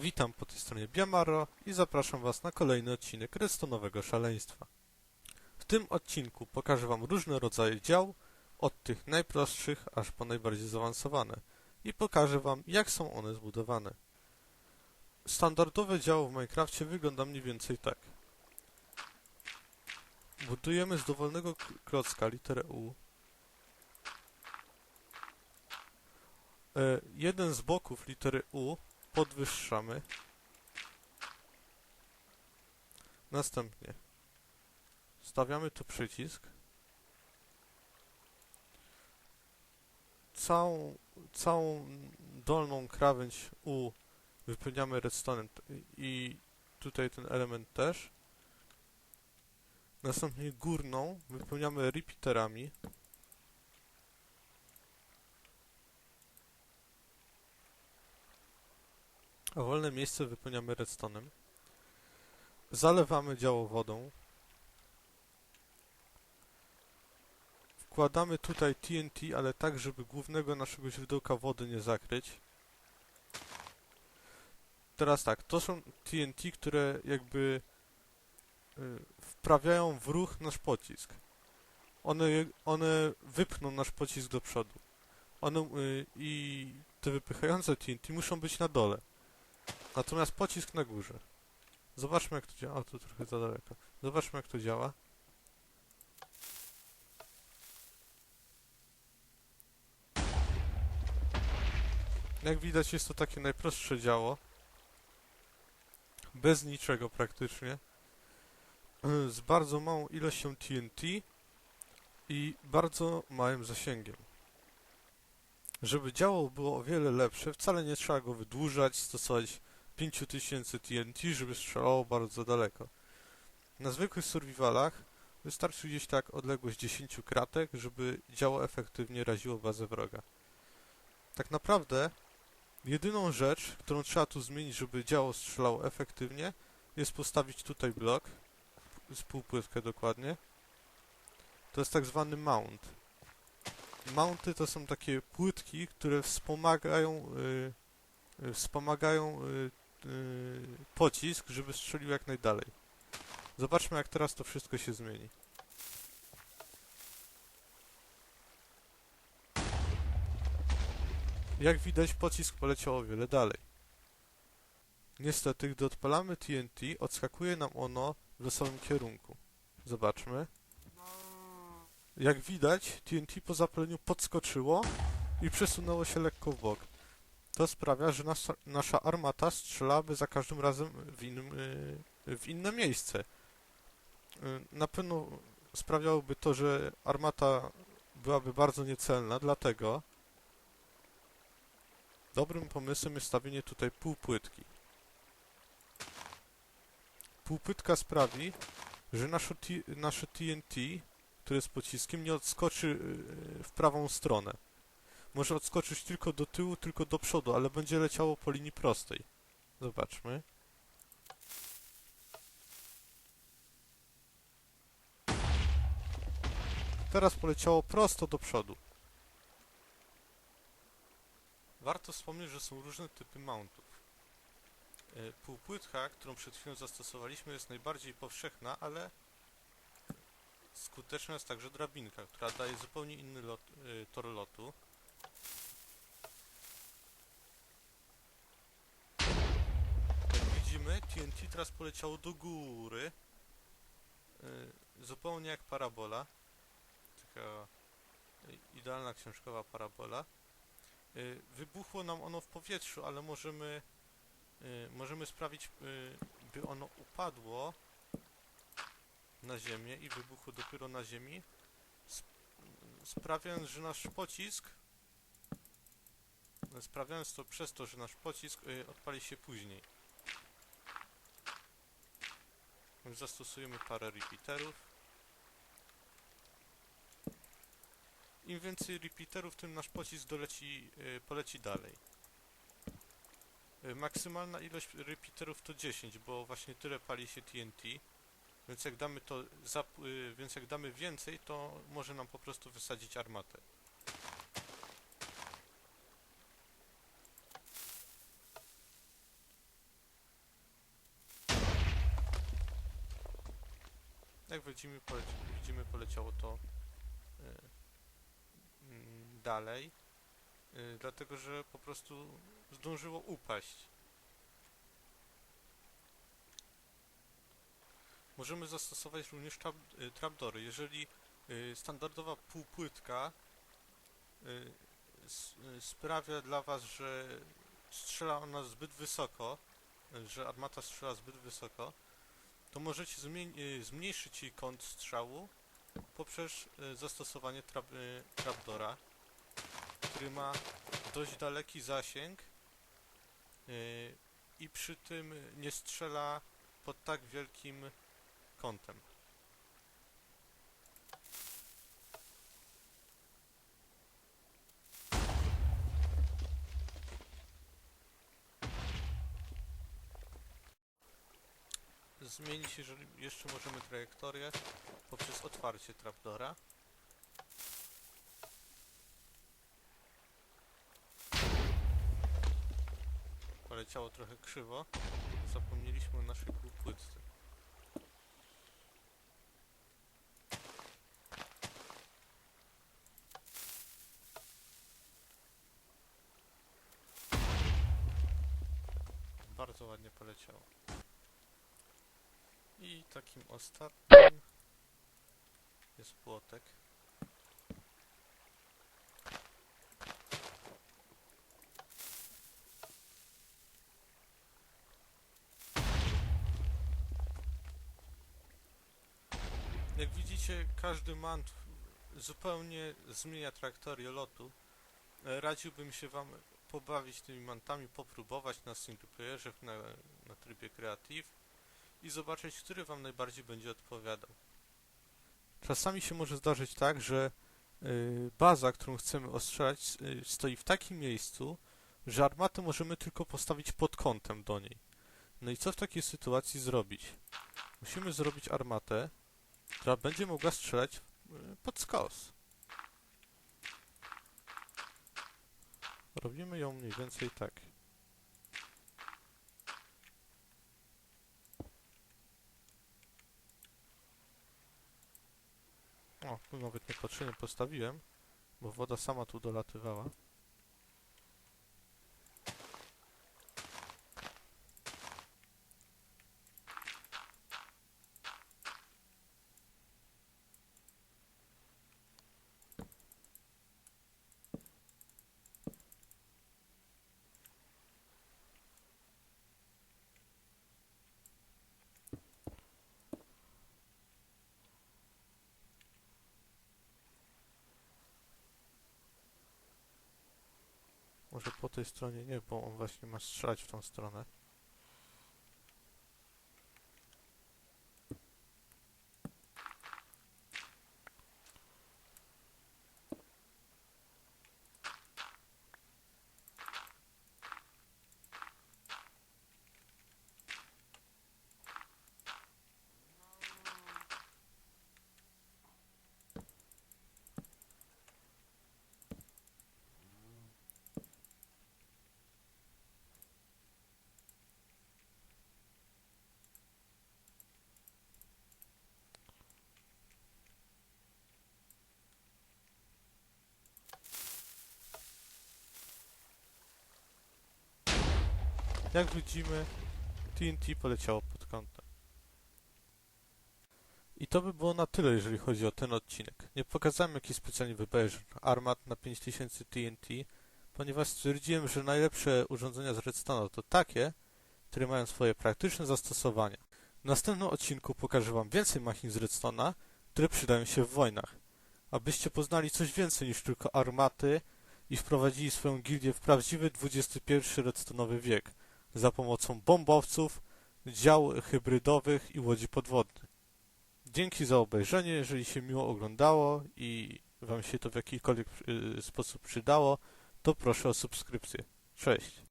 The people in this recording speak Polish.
Witam po tej stronie Biamaro i zapraszam Was na kolejny odcinek Restonowego Szaleństwa. W tym odcinku pokażę Wam różne rodzaje dział, od tych najprostszych aż po najbardziej zaawansowane i pokażę Wam jak są one zbudowane. Standardowe działo w Minecrafcie wygląda mniej więcej tak. Budujemy z dowolnego klocka literę U. E, jeden z boków litery U podwyższamy. Następnie stawiamy tu przycisk. Całą, całą dolną krawędź U wypełniamy redstone'em i tutaj ten element też. Następnie górną wypełniamy repeaterami. Wolne miejsce wypełniamy redstone'em. Zalewamy działo wodą. Wkładamy tutaj TNT, ale tak, żeby głównego naszego źródełka wody nie zakryć. Teraz tak, to są TNT, które jakby y, wprawiają w ruch nasz pocisk. One, one wypchną nasz pocisk do przodu. One y, i te wypychające TNT muszą być na dole. Natomiast pocisk na górze. Zobaczmy jak to działa. O, tu trochę za daleko. Zobaczmy jak to działa. Jak widać jest to takie najprostsze działo. Bez niczego praktycznie. Z bardzo małą ilością TNT i bardzo małym zasięgiem. Żeby działo było o wiele lepsze, wcale nie trzeba go wydłużać, stosować 5000 TNT, żeby strzelało bardzo daleko. Na zwykłych survivalach wystarczy gdzieś tak odległość 10 kratek, żeby działo efektywnie raziło bazę wroga. Tak naprawdę jedyną rzecz, którą trzeba tu zmienić, żeby działo strzelało efektywnie, jest postawić tutaj blok, z półpłytkę dokładnie. To jest tak zwany mount. Mounty to są takie płytki, które wspomagają y, y, wspomagają y, y, pocisk, żeby strzelił jak najdalej. Zobaczmy jak teraz to wszystko się zmieni. Jak widać pocisk poleciał o wiele dalej. Niestety, gdy odpalamy TNT, odskakuje nam ono w losowym kierunku. Zobaczmy. Jak widać, TNT po zapaleniu podskoczyło i przesunęło się lekko w bok. To sprawia, że nasza, nasza armata strzelałaby za każdym razem w, innym, y, w inne miejsce. Y, Na pewno sprawiałoby to, że armata byłaby bardzo niecelna, dlatego dobrym pomysłem jest stawienie tutaj półpłytki. Półpłytka sprawi, że nasze, nasze TNT, które jest pociskiem, nie odskoczy y, w prawą stronę może odskoczyć tylko do tyłu, tylko do przodu, ale będzie leciało po linii prostej. Zobaczmy. Teraz poleciało prosto do przodu. Warto wspomnieć, że są różne typy mountów. E, Półpłytka, którą przed chwilą zastosowaliśmy, jest najbardziej powszechna, ale skuteczna jest także drabinka, która daje zupełnie inny lot, e, tor lotu. Jak widzimy, TNT teraz poleciało do góry. Yy, zupełnie jak parabola. Taka y, idealna książkowa parabola. Yy, wybuchło nam ono w powietrzu, ale możemy możemy sprawić, by ono upadło na ziemię i wybuchło dopiero na ziemi, sp sprawiając, że nasz pocisk sprawiając to przez to, że nasz pocisk y, odpali się później. Zastosujemy parę repeaterów. Im więcej repeaterów, tym nasz pocisk doleci, y, poleci dalej. Y, maksymalna ilość repeaterów to 10, bo właśnie tyle pali się TNT. Więc jak damy to, y, więc jak damy więcej, to może nam po prostu wysadzić armatę. Jak widzimy, poleci widzimy poleciało to y, mm, dalej, y, dlatego że po prostu zdążyło upaść. Możemy zastosować również trap, y, trapdory. Jeżeli standardowa półpłytka sprawia dla Was, że strzela ona zbyt wysoko, że armata strzela zbyt wysoko, to możecie y, zmniejszyć jej kąt strzału poprzez y, zastosowanie trap, y, trapdora, który ma dość daleki zasięg i przy tym nie strzela pod tak wielkim kątem. Zmienić, jeżeli jeszcze możemy trajektorię poprzez otwarcie trapdora. Poleciało trochę krzywo. Zapomnieliśmy o naszej półpłytce. Bardzo ładnie poleciało. I takim ostatnim jest płotek. Jak widzicie, każdy mant zupełnie zmienia trajektorię lotu. E, Radziłbym się Wam pobawić tymi mantami, popróbować na singleplayerze, na, na trybie Creative i zobaczyć, który Wam najbardziej będzie odpowiadał. Czasami się może zdarzyć tak, że y, baza, którą chcemy ostrzelać, y, stoi w takim miejscu, że armatę możemy tylko postawić pod kątem do niej. No i co w takiej sytuacji zrobić? Musimy zrobić armatę, która będzie mogła strzelać y, pod skos. Robimy ją mniej więcej tak. O, tu nawet niepotrzebnie postawiłem, bo woda sama tu dolatywała. Może po tej stronie nie, bo on właśnie ma strzelać w tą stronę. Jak widzimy, TNT poleciało pod kątem. I to by było na tyle, jeżeli chodzi o ten odcinek. Nie pokazałem jakiś specjalnie wyberzeń armat na 5000 TNT, ponieważ stwierdziłem, że najlepsze urządzenia z Redstone'a to takie, które mają swoje praktyczne zastosowania. W następnym odcinku pokażę Wam więcej machin z Redstone'a, które przydają się w wojnach. Abyście poznali coś więcej niż tylko armaty i wprowadzili swoją gildię w prawdziwy XXI Redstone'owy wiek za pomocą bombowców, dział hybrydowych i łodzi podwodnych. Dzięki za obejrzenie, jeżeli się miło oglądało i Wam się to w jakikolwiek y, sposób przydało, to proszę o subskrypcję. Cześć!